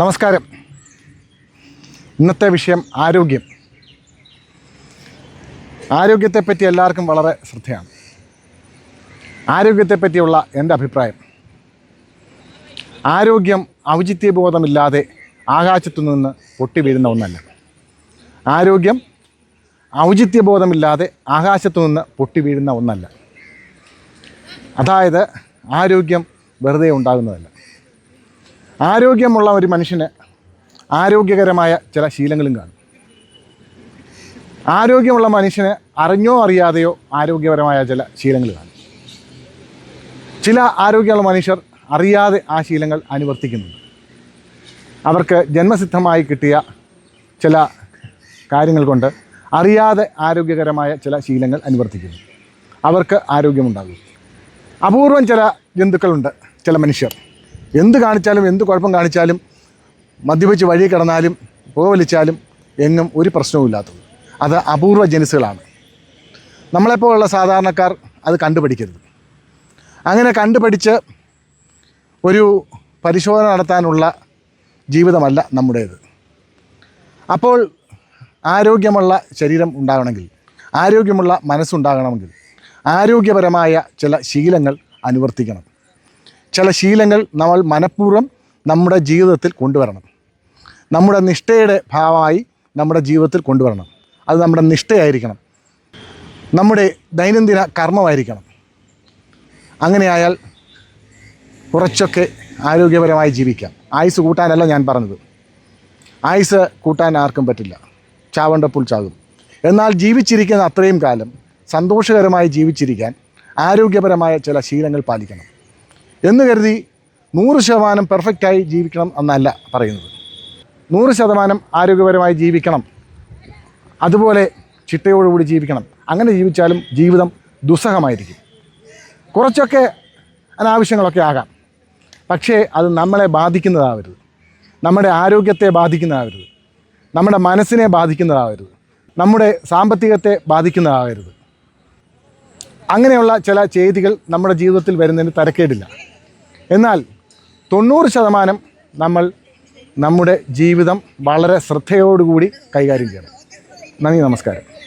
നമസ്കാരം. ഇന്നത്തെ വിഷയം ആരോഗ്യം. ആരോഗ്യത്തെപ്പറ്റി എല്ലാവർക്കും വളരെ ശ്രദ്ധയാണ്. ആരോഗ്യത്തെപ്പറ്റിയുള്ള എന്റെ അഭിപ്രായം. ആരോഗ്യം ഔചിത്യബോധമില്ലാതെ ആകാശത്തു നിന്ന് പൊട്ടി വീഴുന്ന ഒന്നല്ല. ആരോഗ്യം ഔചിത്യബോധമില്ലാതെ ആകാശത്തു നിന്ന് പൊട്ടി വീഴുന്ന ഒന്നല്ല. അതായത് ആരോഗ്യം വെറുതെ ഉണ്ടാകുന്നതല്ല. ആരോഗ്യമുള്ള ഒരു മനുഷ്യന് ആരോഗ്യകരമായ ചില ശീലങ്ങളും കാണും. ആരോഗ്യമുള്ള മനുഷ്യന് അറിഞ്ഞോ അറിയാതെയോ ആരോഗ്യപരമായ ചില ശീലങ്ങൾ കാണും. ചില ആരോഗ്യമുള്ള മനുഷ്യർ അറിയാതെ ആ ശീലങ്ങൾ അനുവർത്തിക്കുന്നുണ്ട്. അവർക്ക് ജന്മസിദ്ധമായി കിട്ടിയ ചില കാര്യങ്ങൾ കൊണ്ട് അറിയാതെ ആരോഗ്യകരമായ ചില ശീലങ്ങൾ അനുവർത്തിക്കുന്നു. അവർക്ക് ആരോഗ്യമുണ്ടാകും. അപൂർവം ചില ജന്തുക്കളുണ്ട് ചില മനുഷ്യർ. എന്ത് കാണിച്ചാലും എന്ത് കുഴപ്പം കാണിച്ചാലും മദ്യപിച്ച് വഴി കിടന്നാലും പുകവലിച്ചാലും എങ്ങും ഒരു പ്രശ്നവുമില്ലാത്തത് അത് അപൂർവ ജനുസുകളാണ് നമ്മളെപ്പോലുള്ള സാധാരണക്കാർ അത് കണ്ടുപിടിക്കരുത്. അങ്ങനെ കണ്ടുപിടിച്ച് ഒരു പരിശോധന നടത്താനുള്ള ജീവിതമല്ല നമ്മുടേത്. അപ്പോൾ ആരോഗ്യമുള്ള ശരീരം ഉണ്ടാകണമെങ്കിൽ ആരോഗ്യമുള്ള മനസ്സുണ്ടാകണമെങ്കിൽ ആരോഗ്യപരമായ ചില ശീലങ്ങൾ അനുവർത്തിക്കണം. ചില ശീലങ്ങൾ നമ്മൾ മനഃപൂർവം നമ്മുടെ ജീവിതത്തിൽ കൊണ്ടുവരണം. നമ്മുടെ നിഷ്ഠയുടെ ഭാവമായി നമ്മുടെ ജീവിതത്തിൽ കൊണ്ടുവരണം. അത് നമ്മുടെ നിഷ്ഠയായിരിക്കണം. നമ്മുടെ ദൈനംദിന കർമ്മമായിരിക്കണം. അങ്ങനെയായാൽ കുറച്ചൊക്കെ ആരോഗ്യപരമായി ജീവിക്കാം. ആയുസ് കൂട്ടാനല്ല ഞാൻ പറഞ്ഞത്. ആയുസ് കൂട്ടാൻ ആർക്കും പറ്റില്ല. ചാവണ്ടപ്പോൾ ചാകും. എന്നാൽ ജീവിച്ചിരിക്കുന്ന അത്രയും കാലം സന്തോഷകരമായി ജീവിച്ചിരിക്കാൻ ആരോഗ്യപരമായ ചില ശീലങ്ങൾ പാലിക്കണം. എന്ന് കരുതി നൂറ് ശതമാനം പെർഫെക്റ്റായി ജീവിക്കണം എന്നല്ല പറയുന്നത്. നൂറ് ശതമാനം ആരോഗ്യപരമായി ജീവിക്കണം. അതുപോലെ ചിട്ടയോടുകൂടി ജീവിക്കണം. അങ്ങനെ ജീവിച്ചാലും ജീവിതം ദുസ്സഹമായിരിക്കും. കുറച്ചൊക്കെ അനാവശ്യങ്ങളൊക്കെ ആകാം. പക്ഷേ അത് നമ്മളെ ബാധിക്കുന്നതാവരുത്. നമ്മുടെ ആരോഗ്യത്തെ ബാധിക്കുന്നതാവരുത്. നമ്മുടെ മനസ്സിനെ ബാധിക്കുന്നതാവരുത്. നമ്മുടെ സാമ്പത്തികത്തെ ബാധിക്കുന്നതാവരുത്. അങ്ങനെയുള്ള ചില ചെയ്തികൾ നമ്മുടെ ജീവിതത്തിൽ വരുന്നതിന് തരക്കേടില്ല. എന്നാൽ തൊണ്ണൂറ് ശതമാനം നമ്മൾ നമ്മുടെ ജീവിതം വളരെ ശ്രദ്ധയോടുകൂടി കൈകാര്യം ചെയ്യണം. നന്ദി നമസ്കാരം.